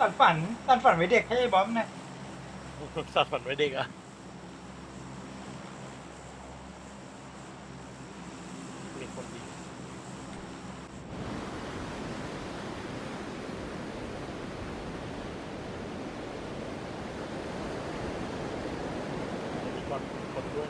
ตัดฝันตัดฝันไว้เด็กให้ไอ้บอมนะ สัตว์ฝันไว้เด็กอะมีคนดีมีคนคนด้วย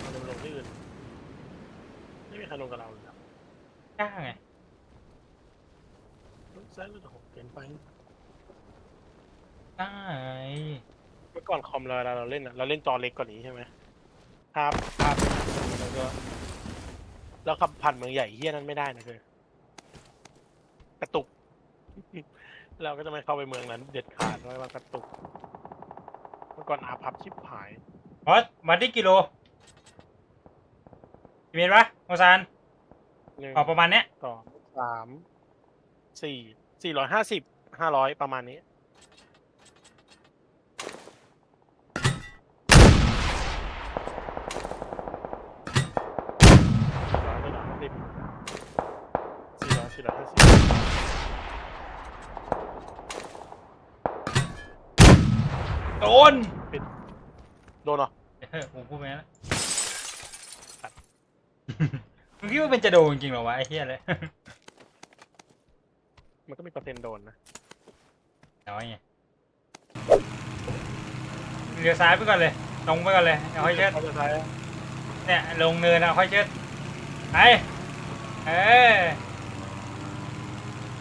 เอาลงลงที่อื่นไม่มีใครลงกับเราเลยครับ กล้าไงรถแซงรถหกเปลี่ยนไป กล้าไงเมื่อก่อนคอมเราเวลาเราเล่นอะเราเล่นจอเล็กกว่านี้ใช่ไหมภาพภาพแล้วก็แล้วขับผ่านเมืองใหญ่เฮี้ยนั้นไม่ได้นะคือกระตุก เราก็จะไม่เข้าไปเมืองนั้น เด็ดขาดเพราะว่ากระตุก เมื่อก่อนอาพับชิบหายบอสวัดได้กิโลกี่เมตรวะโมซาน หนึ่งออกประมาณเนี้ยสองสามสี่สี่ร้อยห้าสิบห้าร้อยประมาณนี้ สี่ร้อยสี่ร้อยห้าสิบโดนโดนเหรอเฮ้ยผมพูดไปแล้ว มึงคิดว่าเป็นจะโดนจริงเหรอวะไอ้เหี้ยเลยมันก็มีเปอร์เซ็นต์โดนนะน้อยไงเลี้ยวซ้ายไปก่อนเลยลงไปก่อนเลยเอาค่อยเชิดเขาจะใช้เนี่ยลงเนินเอาค่อยเชิดไปเออ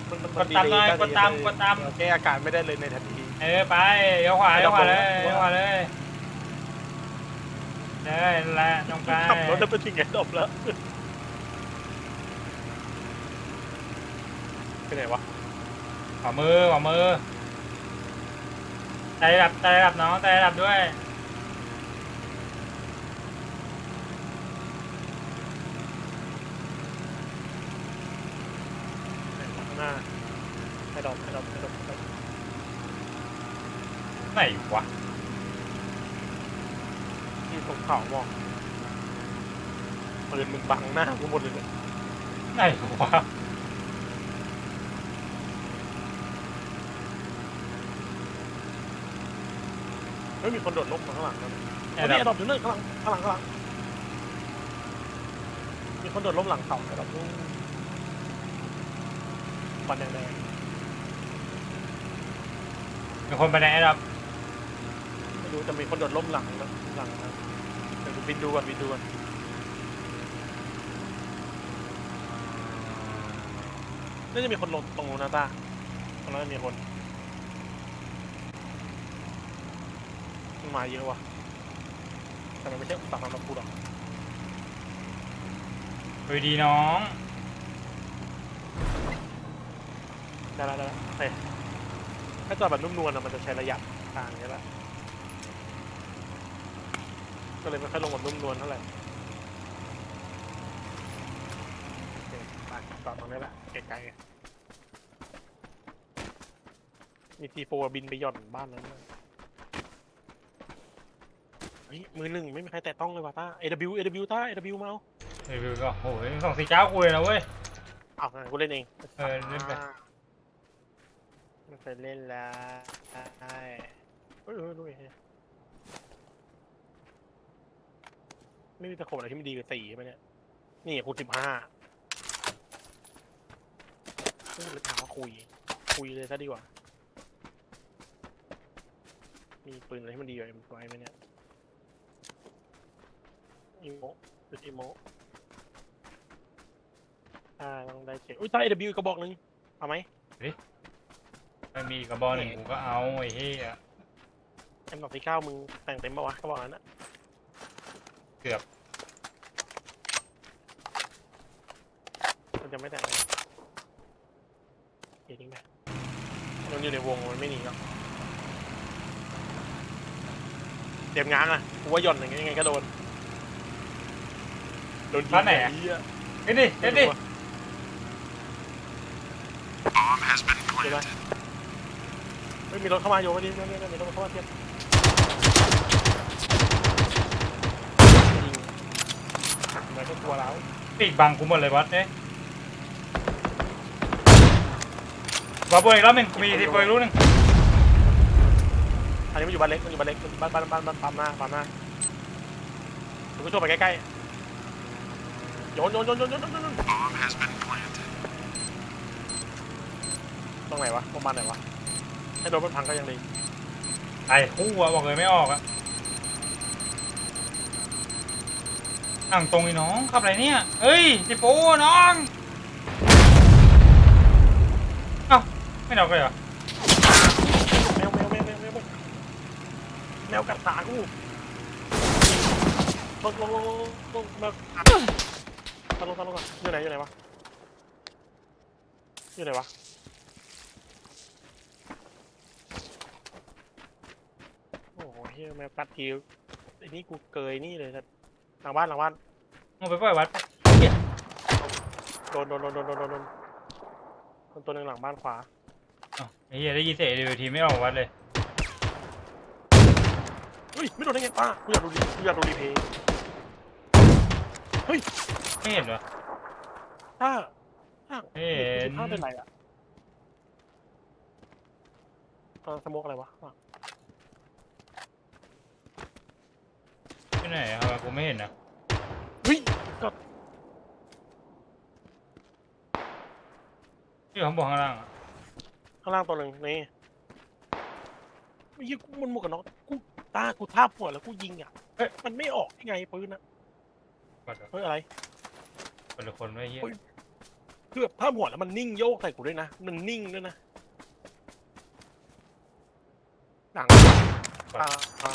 มันมันกดตามหน่อยกดตามกดตาม แก้อาการไม่ได้เลยในทันที เออไปเลี้ยวขวาเลี้ยวขวาเลยไม่เลี้ยวต้องขวาเลยเลยนั่นแหละลงไปขับรถแล้วไปถึงไงดบแล้ว ไปไหนวะขวามือขวามือใจดับใจดับน้องใจดับด้วย ข้างหน้าให้ดบให้ดบให้ดบให้ดบไหนวะที่ตรงเขาบอกปืนมึงบังหน้ากูหมดเลยเนี่ยไหนวะ ไม่มีคนโดดลงมาข้างหลังนะไอ้โอ้นี่ดัไอ้บดอกอยู่นั่นข้างหลังข้างหลังข้างหลังมีคนโดดล้มหลังเขาไอ้ดอกนู่นควันแดงมีคนไปไหนไอ้ดับๆไม่รู้แต่มีคนโดดล้มหลังนะหลังนะเดี๋ยวกูบินดูก่อนบินดูก่อนน่าจะมีคนลงตรงนู้นนะตาตรงนั้นมีคน มันมาเยอะว่ะแต่มันไม่ใช่ฝั่งนั้นเราพูดหรอกเฮ้ยดีน้อง ได้แล้วได้แล้วเฮ้ยถ้าจอดแบบนุ่มนวลอะมันจะใช้ระยะทางนี้แหละก็เลยไม่ค่อยลงแบบนุ่มนวลเท่าไหร่โอเคไปจอดตรงนี้แหละไกลๆมีทีโฟบินไปหย่อนบ้านนั้นด้วยเฮ้ยมือหนึ่งไม่มีใครแตะต้องเลยว่ะต้า AW AW ต้า AW มาเอาเฮ้ยก็โอ้ยสองสี่เก้ากูเลยนะเว้ย เอางั้นกูเล่นเองเออเล่นไปอ่าไม่เคยเล่นแล้วใช่เฮ้ยเฮ้ยด้วยไม่มีตะขบอะไรที่มันดีกว่าสี่ใช่ไหมเนี่ย นี่คูณสิบห้าเลยถามว่าคุย คุยเลยซะดีกว่า มีปืนอะไรที่มันดีกว่าเอ็มไไหมเนี่ย อีโมเป็นอีโมอ่าต้องได้เช็คอุ้ยใต้ AW กระบอกหนึงเอาไหมไม่มีกระบอกหนึ่งกูก็เอาไอ้เหี้ยเอ็มดอกที่เก้ามึงแต่งเต็มปะวะกระบอกนั้นอะเกือบมันจะไม่แต่งเลยเดี๋ยวทิ้งไปมันอยู่ในวงมันไม่หนีหรอกเตรียมง้างอะกูว่าหย่อนอย่างเงี้ยยังไงก็โดน โดนยิงร้ไหนอะ เหี้ยอ็ดดิเอ็ดดิเดี๋ไม่มีรถเข้ามาโยนไว้ดิไม่ไม่ไม่มีรถเข้ามาเทียบยิงทำไมก็กลัวแล้วปีกบังกูหมดเลยวัดเนี่ยวัดเบอร์อีกรอบหนึ่งมีที่เบอรู้หนึ่งอันนี้มันอยู่บ้านเล็กมันอยู่บ้านเล็กมันบ้านบ้านบ้านปั๊มหน้าปั๊มหน้าคุณผู้ชมไปใกล้ โยนโยนโยนโยนโยนโยนโยนตรงไหนวะประมาณไหนวะให้โดนมันพังก็ยังดีไอ้คู่อะบอกเลยไม่ออกอะอ่างตรงไอ้น้องขับอะไรเนี่ย เฮ้ยทีโปน้องเอ้าไม่ดอกเลยเหรอแมวแมวแมวแมวแมวแมวกัดขากูลงลงลงลงลงแมวกัด ซัดลงซัดลงก่อยูไหนยูไหนวะยูไหนวะโอ้โหเฮียแม่งปัดทีไอ้นี่กูเกยนี่เลยนะหลังบ้านหลังบ้านเอาไปปล่อยวัดไปโดนโดนโดนโดนโดนโดนตัวหนึ่งหลังบ้านขวาไอ้เหี้ยได้ยินเสียงเทีไม่ออกวัดเลย เฮ้ยไม่โดนได้ไงป้ากูอยากดูดีกูอยากดูดีเพย์เฮ้ย ไม่เห็นเหรอถ้าถ้าเห็นถ้าเป็นไรอะตอนสโมกอะไรวะที่ไหนครับกูไม่เห็นนะเฮ้ยก็อยู่ข้างบนข้างล่างอะข้างล่างตัวหนึ่งนี่ไม่ยิงกูมันหมวกกันน็อกกูตากูทาบหัวแล้วกูยิงอะเฮ้ยมันไม่ออกยังไงปืนนะกดเหรอเฮ้ยอะไร คนละคนไว้เหี้ยเฮ้ยคือแบบทาบหัวแล้วมันนิ่งโยกใส่กูด้วยนะมันนิ่งด้วยนะหลังอ่าอ่า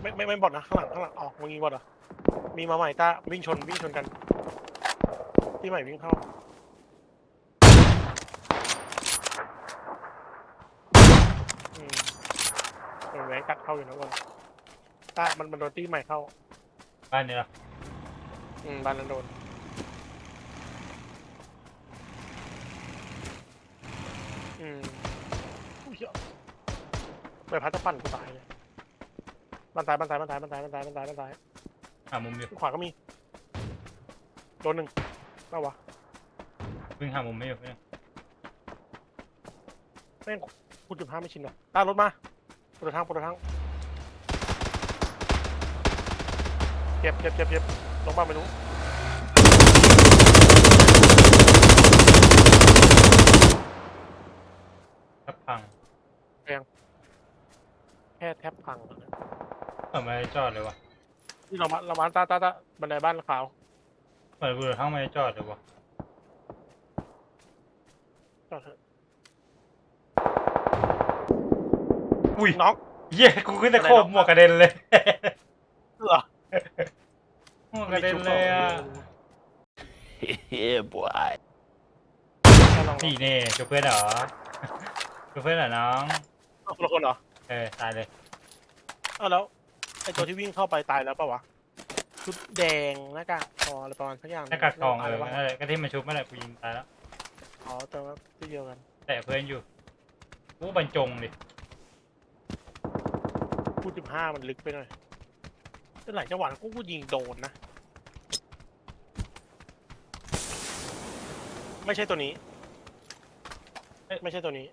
ไม่ไม่ไม่บอดนะข้างหลังข้างหลังออกมึงยิงบอดเหรอมีมาใหม่ตาวิ่งชนวิ่งชนกันที่ใหม่วิ่งเข้าอืมเออแหวนกัดเข้าอยู่นะวันตามันมันโดนตีใหม่เข้าบ้านนี้เหรอ อืมบ้านนั้นโดนอืมอุ้ยเหี้ยใบพัดจะปั่นกูตายเลยบ้านซ้ายบ้านซ้ายบ้านซ้ายบ้านซ้ายบ้านซ้ายบ้านซ้ายบ้านซ้ายหามุมอยู่ขวาก็มีโดนหนึ่งเปล่าวะวิ่งหามุมไม่อยู่เนี่ยแม่งคูณจุดห้าไม่ชินหรอตารถมาปวดทางปวดทางเก็บเก็บเก็บเก็บ ลงบ้านไปนู้นทับพังแค่แทบพังแล้วนะทำไมจอดเลยวะนี่เรามาเรามาตาตาตาบันไดบ้านขาวเปิดบูรทั้งไม่จอดเลยวะจอดเถอะอุ้ยน็อกเย้กูขึ้นตะโคบหมวกกระเด็นเลย เหรอ หมวกกระเด็นเลยอะ yeah, boy. ถ้าลองนี่เน่ช่วยเพื่อนเหรอช่วยเพื่อนเหรอน้องเอาคนละคนเหรอ เออตายเลยอ้าวแล้วไอตัวที่วิ่งเข้าไปตายแล้วเปล่าวะ ชุดแดงหน้ากากคออะไรประมาณสักอย่างหน้ากากทองเออตายนั่นแหละก็ที่มันชุบนั่นแหละกูยิงตายแล้ว อ๋อแต่ว่าที่เดียวกัน แต่เพื่อนอยู่กูบรรจงดิพูดสิบห้ามันลึกไปหน่อย แต่หลายจังหวะกูกูยิงโดนนะ ไม่ใช่ตัวนี้ไม่ใช่ตัวนี้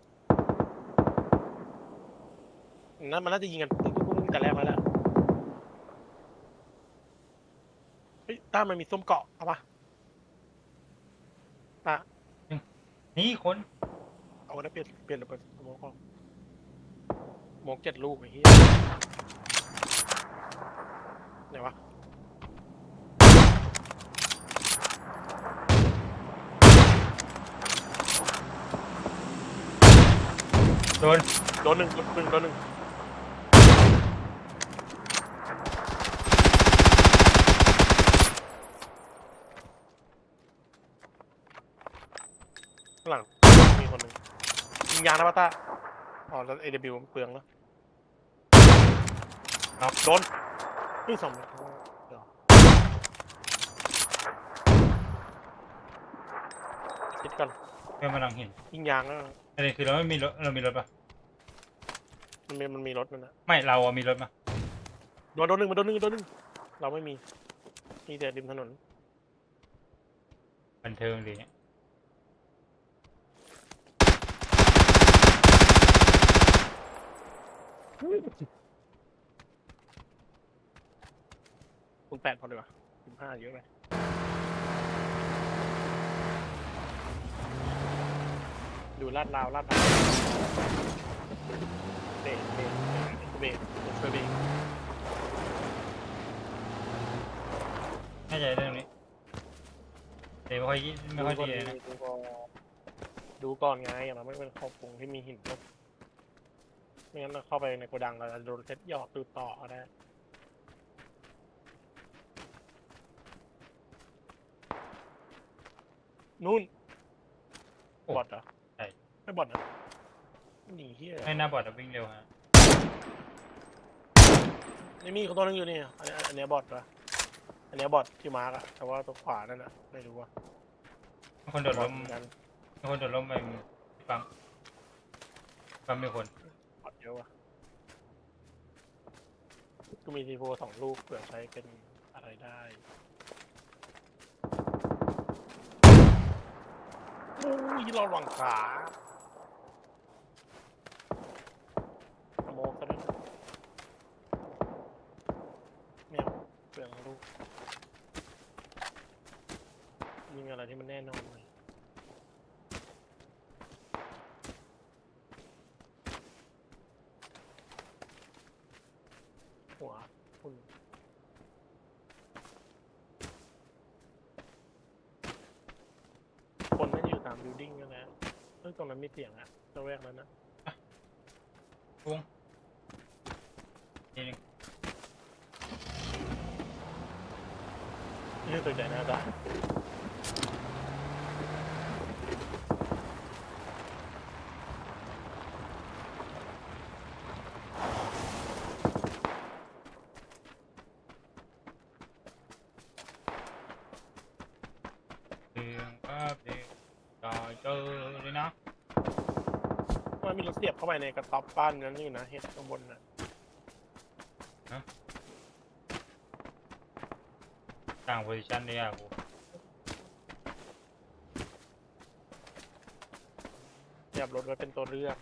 นั่นมันน่าจะยิงกันปุ๊บปุ๊บปุ๊บแต่แรกแล้วแหละเฮ้ยต้ามันมีส้มเกาะเอาปะตานี่คนเอาแล้วเปลี่ยนเปลี่ยนระเบิดสโมกออกโมกเจ็ดลูกไอ้เหี้ย ไหนวะโดนโดนหนึ่งโดนหนึ่งโดนหนึ่งข้างหลังมีคนหนึ่งยิงยางนะป้าต้าอ๋อแล้ว AW มันเปลืองแล้วเอาโดน นี่สองเม็ดเดี๋ยวคิดก่อนเพื่อนมาลังเห็นยิงยางแล้วประเด็นคือเราไม่มีรถเรามีรถปะมันมีมันมีรถนั่นนะไม่เราอะมีรถปะโดนโดนหนึ่งมาโดนหนึ่งโดนหนึ่งเราไม่มีมีแต่ริมถนนบันเทิงดีเนี่ย คุณแปดพอดีกว่าคุณห้าเยอะไปดูลาดราวลาดราวเบรกเบรกเบรกเบรกเบรกน่าจะได้ตรงนี้เดี๋ยวไม่ค่อยไม่ค่อยดีเลยนะดูก่อนดูก่อนไงอย่างเราไม่เป็นขอบปุงที่มีหินตกไม่งั้นเราเข้าไปในโกดังเราจะโดนเซ็ตหยอกดูต่อก็ได้นู่นบอดเหรอใช่ ไม่บอดนะหนีเฮียไม่น่าบอดแต่วิ่งเร็วฮะนี่มีคนตัวนึงอยู่นี่อันนี้อันเนี้ยบอดเหรออันเนี้ยบอดที่มาร์กอะแต่ว่าตัวขวานั่นอะไม่รู้ว่ามีคนโดดบอล้ดมเหมือนกันมีคนโดดล้มไปปั๊มปั๊มมีคนบอดเยอะว่ะก็มีทีโฟสองลูกเผื่อใช้เป็นอะไรได้ อ้ยเราหวังขาสโมกก็ได้นะแมวเปลืองลูกยิงอะไรที่มันแน่นอนเลยหัวคุณคนนั่นอยู่ตามบิลดิ้งนั่นแหละเฮ้ยตรงนั้นมีเสียงอะตะแวกนั้นนะปุ้งทีหนึงนี่ตัวใจหน้าตา เสียงก็เพลงต่อเจอเลยนะ ว่ามีรถเสียบเข้าไปในกระต๊อบบ้านนั้นอยู่นะเห็นข้างบนน่ะต่างโพซิชันได้ยากกูเสียบรถไว้เป็นตัวเลือก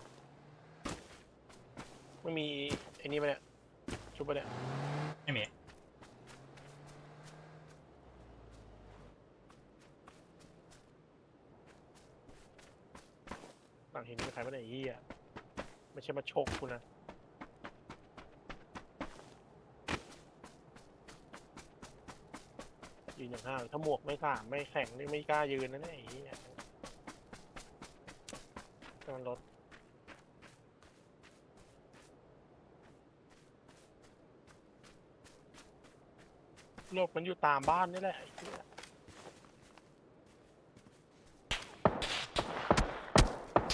ไม่มีไอ้นี่ปะเนี่ยชุบปะเนี่ยไม่มีหลังเห็นมีใครปะเนี่ยไอ้เหี้ย ไม่ใช่มาโชกกูนะ ยืนอย่างห้าถ้าหมวกไม่สามไม่แข็งนี่ไม่กล้ายืนนะเนี่ยไอ้เหี้ยแต่มันรถโลกมันอยู่ตามบ้านนี่แหละไอ้เหี้ย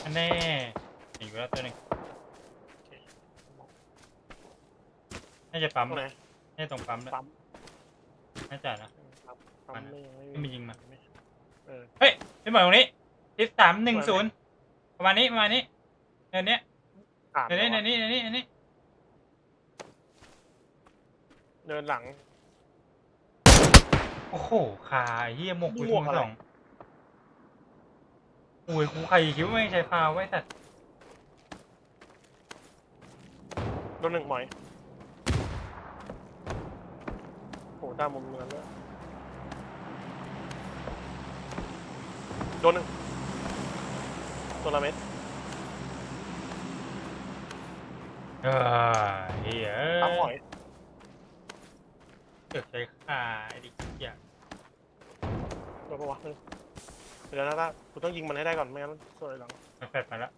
อันแน่หนีไปแล้วตัวหนึงน่าจะปั๊มตรงไหนน่าจะตรงปั๊มแล้วปั๊มน่าจะนะ ปั๊มปั๊มมันไม่ไม่มียิงมา เออเฮ้ยพี่หมายตรงนี้ทิศสามหนึ่งศูนย์ประมาณนี้ประมาณนี้เดี๋ยวนี้อ่านเดี๋ยวนี้แล้วเดี๋ยวอะนี้เดี๋ยวนี้เดี๋ยวนี้เดินหลัง โอ้โหคาไอ้เฮียหมกไปหมวกทั้งอะไร สองโอ้ยกูใครคิดว่าไม่ใช่พาไว้แต่โดนหนึ่งหมอย โหตามมุมเงินแล้วโดนหนึ่งตัวละเม็ดเออเฮียตามหมอยเกือบใช้คาไอ้ดิเฮียโดนปะวะเดี๋ยวนะต้ากูต้องยิงมันให้ได้ก่อนไม่งั้นสวยหลังมันแฟดมาแล้ว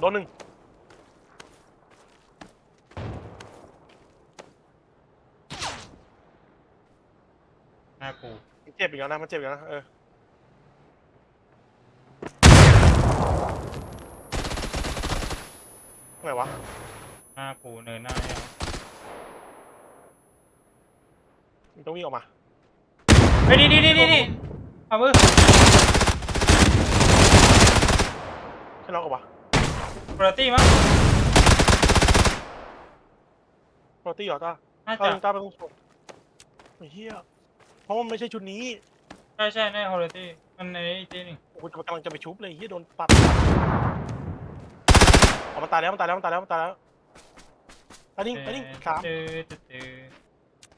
โดนหนึ่ง น้ากูมันเจ็บอีกแล้วนะมันเจ็บอีกแล้วนะเออไหนวะหน้ากูเนินหน้าเนี่ยมันต้องวิ่งออกมาเฮ้ยนี่นี่นี่นี่นี่เอามือใช่น้องออกมาปกติมั้งโรตี้เหรอต้าน่าเอจะอต้าไปตรงไอ้เฮีย เพราะมันไม่ใช่ชุดนี้ใช่ใช่ในฮอลล์ตี้มันในอีกทีหนึงกูกำลังจะไปชุบเลยเฮียโดนปัดออกมาตายแล้วมันตายแล้วมันตายแล้วมันตายแล้วอันนี้อันนี้สามเจอเจอเจอ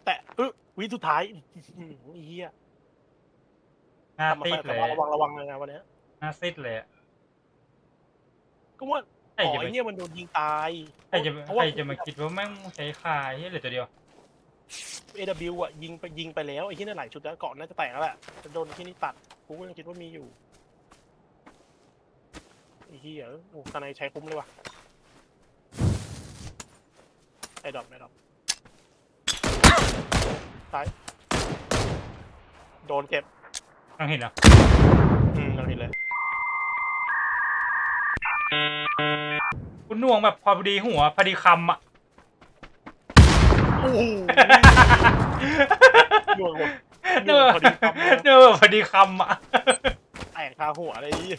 แต่เออวิสุดท้ายอื้อหือไอ้เฮียหน้าทำมาติดแต่เลยว่าระวังระวังเลยนะวันเนี้ยหน้าซิดเลยอะก็ว่าใครอ๋อจะไปไอ้เนี่ยมันโดนยิงตายใครจะเพราะใคว่ารจะมาคิดว่าแม่งใช้คายเฮ้ยเหลือตัวเดียว เอวอะยิงไปยิงไปแล้วไอ้ที่นั่นหลายชุดแล้วเกาะน่าจะแตกแล้วแหละจะโดนที่นี่ตัดกูก็ยังคิดว่ามีอยู่ไอ้เหี้ยโอ้ตอนไหนใช้คุ้มเลยว่ะไอ้ดอกไอ้ดอกตายโดนเก็บต้องเห็นเหรออืมเราเห็นเลยคุณหน่วงแบบพอดีหัวพอดีคำอะ โอ้โห หน่วงหมดเนอพอดีคำนะเนอพอดีคำอะ แตกคาหัวอะไรนี่